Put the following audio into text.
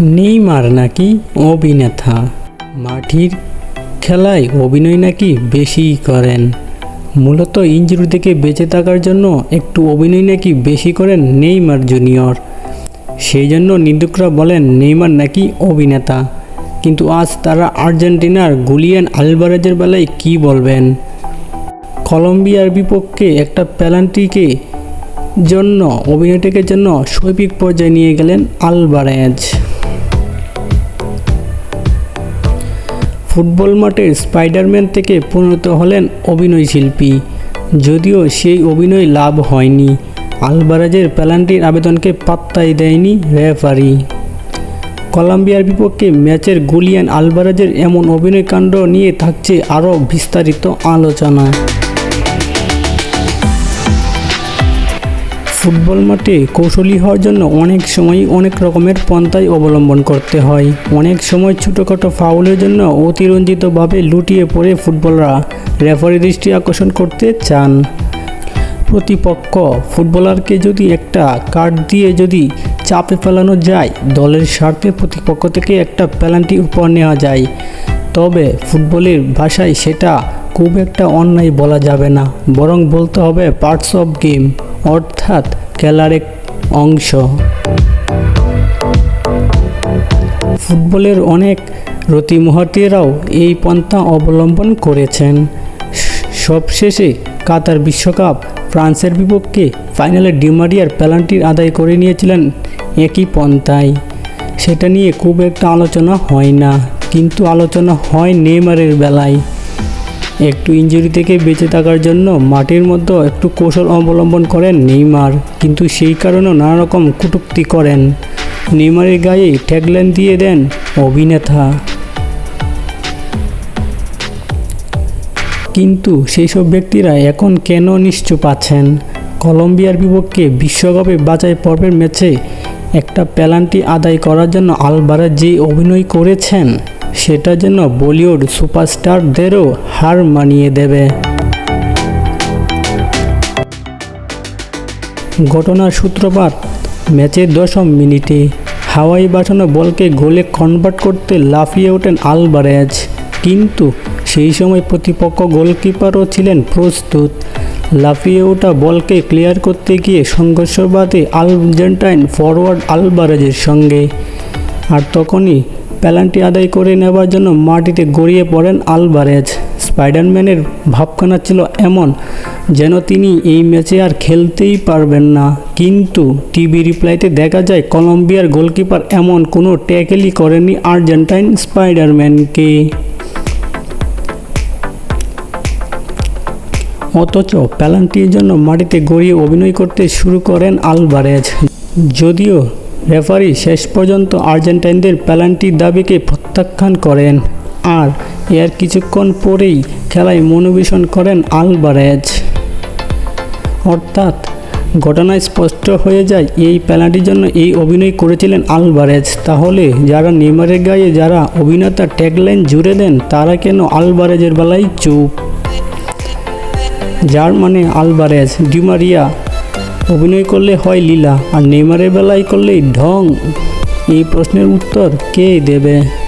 Neymar নাকি অভিনেতা? মাটির খেলায় অভিনয় নাকি বেশি করেন? মূলত ইঞ্জুরি থেকে বেঁচে থাকার জন্য একটু অভিনয় নাকি বেশি করেন নেইমার জুনিয়র। সেই জন্য নিন্দুকরা বলেন নেইমার নাকি অভিনেতা। কিন্তু আজ তারা আর্জেন্টিনার গুলিয়ান আলবারেজের বেলায় কি বলবেন? কলম্বিয়ার বিপক্ষে একটা প্যালান্টিকে জন্য, অভিনয়টিকে জন্য শৈবিক পর্যায়ে নিয়ে গেলেন আলবারেজ ফুটবল মাঠের স্পাইডারম্যান থেকে পরিণত হলেন অভিনয় শিল্পী। যদিও সেই অভিনয় লাভ হয়নি। আলবারাজের প্যালান্টির আবেদনকে পাত্তাই দেয়নি রেফারি। কলম্বিয়ার বিপক্ষে ম্যাচের গুলিয়ান আলবারাজের এমন অভিনয়কাণ্ড নিয়ে থাকছে আরও বিস্তারিত আলোচনা। ফুটবল মাঠে কৌশলী হওয়ার জন্য অনেক সময় অনেক রকমের পন্থাই অবলম্বন করতে হয়। অনেক সময় ছোটোখাটো ফাউলের জন্য অতিরঞ্জিতভাবে লুটিয়ে পড়ে ফুটবলরা রেফারি দৃষ্টি আকর্ষণ করতে চান। প্রতিপক্ষ ফুটবলারকে যদি একটা কার্ড দিয়ে যদি চাপে ফেলানো যায়, দলের স্বার্থে প্রতিপক্ষ থেকে একটা পেনাল্টি উপহার নেওয়া যায়। তবে ফুটবলের ভাষায় সেটা খুব একটা অন্যায় বলা যাবে না, বরং বলতে হবে পার্টস অফ গেম অর্থাৎ খেলার এক অংশ। ফুটবলের অনেক রতিমহাতিরাও এই পন্থা অবলম্বন করেছেন। সবশেষে কাতার বিশ্বকাপ ফ্রান্সের বিপক্ষে ফাইনালে ডিমারিয়ার পেনাল্টির আদায় করে নিয়েছিলেন একই পন্থায়। সেটা নিয়ে খুব একটা আলোচনা হয় না, কিন্তু আলোচনা হয় নেইমারের বেলায়। একটু ইঞ্জুরি থেকে বেঁচে থাকার জন্য মাটির মধ্যে একটু কৌশল অবলম্বন করেন নেইমার। কিন্তু সেই কারণেও নানা রকম কটূক্তি করেন। নেইমারের গায়ে ট্যাগলাইন দিয়ে দেন অভিনেতা। কিন্তু সেই সব ব্যক্তিরা এখন কেন নিশ্চুপ আছেন? কলম্বিয়ার বিপক্ষে বিশ্বকাপে বাছাই পর্বের ম্যাচে একটা পেনাল্টি আদায় করার জন্য আলবারা যে অভিনয় করেছেন। সেটা যেন বলিউড সুপারস্টারদেরও হার মানিয়ে দেবে। ঘটনার সূত্রপাত, ম্যাচের দশম মিনিটে হাওয়াই বাঁচানো বলকে গোলে কনভার্ট করতে লাফিয়ে ওঠেন আলবারেজ কিন্তু সেই সময় প্রতিপক্ষ গোলকিপারও ছিলেন প্রস্তুত। লাফিয়ে ওঠা বলকে ক্লিয়ার করতে গিয়ে সংঘর্ষ বাধে আর্জেন্টাইন ফরওয়ার্ড আলবারেজের সঙ্গে। আর তখনই পেনাল্টি আদায় করে নেওয়ার জন্য মাটিতে গড়িয়ে পড়েন আলবারেজ স্পাইডারম্যানের ভাবখানা ছিল এমন, যেন তিনি এই ম্যাচে আর খেলতেই পারবেন না। কিন্তু টিভি রিপ্লাইতে দেখা যায়, কলম্বিয়ার গোলকিপার এমন কোনো ট্যাকেলই করেনি আর্জেন্টাইন স্পাইডারম্যানকে। অথচ প্যালান্টির জন্য মাটিতে গড়িয়ে অভিনয় করতে শুরু করেন আলবারেজ যদিও রেফারি শেষ পর্যন্ত আর্জেন্টাইনদের প্যালান্টির দাবিকে প্রত্যাখ্যান করেন। আর এর কিছুক্ষণ পরেই খেলায় মনোবেশন করেন আলবারেজ অর্থাৎ ঘটনায় স্পষ্ট হয়ে যায়, এই প্যানাল্টির জন্য এই অভিনয় করেছিলেন আলবারেজ তাহলে যারা নেইমারের গায়ে যারা অভিনেতা ট্যাগলাইন জুড়ে দেন, তারা কেন আলবারেজের বেলায় চুপ? যার মানে আলবারেজ ডিমারিয়া অভিনয় করলে হয় লীলা আর নেইমারের বেলায় করলেই ঢং? এই প্রশ্নের উত্তর কে দেবে?